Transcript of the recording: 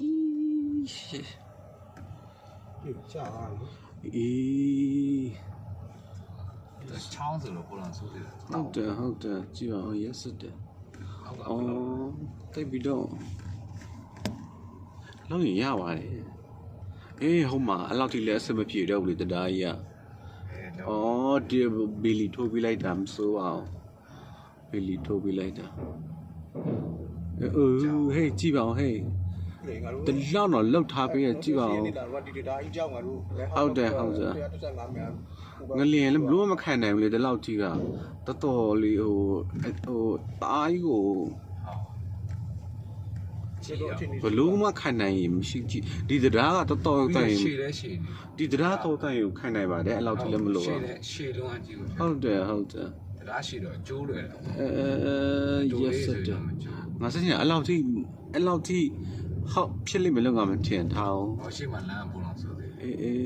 အီးဒီကြာပါလေအေးချောင်းဆိုလို့ကိုလောင်ဆိုးတယ်ဟုတ်တယ်ဟုတ်တယ်ကြည့်ပါဦးရက်စစ်တယ်အောက်ကအော်တိတ်ပြီးတော့လုံးရင်ရပါတယ်အေးဟုတ်မှာအဲ့လောက်ထိလည်းအဆင်မပြေတော့ဘူးလေတရားကြီးอ่ะအဲတော့အော်ဒီဘီလီထိုးပြလိုက်တာမစိုးအောင်ဘီလီထိုးပြလိုက်တာအေးဟေးကြည့်ပါဦးဟေးလေငါတို့ ဒီလောက်တော့လောက်ထားပေးရကြည့်ပါဦးဟုတ်တယ်ဟုတ်တယ်ငလျင်လည်းဘလို့မခံနိုင်ဘူးလေဒီလောက်ကြီးကတော်တော်လေးဟိုဟိုတအားကြီးကိုဘလို့မခံနိုင်ရင်မရှိကြည့်ဒီတရားကတော်တော်တိုင်ရှည်တယ်ရှည်ဒီတရားတော်တိုင်ကိုခံနိုင်ပါတယ်အဲ့လောက်ကြီးလည်းမလို့ရှည်တယ်ရှည်လုံးအကြီးကိုဟုတ်တယ်ဟုတ်တယ်တရားရှိတော့ကျိုးလွယ်တယ်အဲ yes ငါစင်အဲ့လောက်ကြီးအဲ့လောက်ကြီး ဟုတ်ဖြစ်လိမ့်မယ်လို့ငါမထင်ထားဘူးဟောရှေ့မှာလမ်းကကိုလောင်ဆိုးတယ်အေးအေး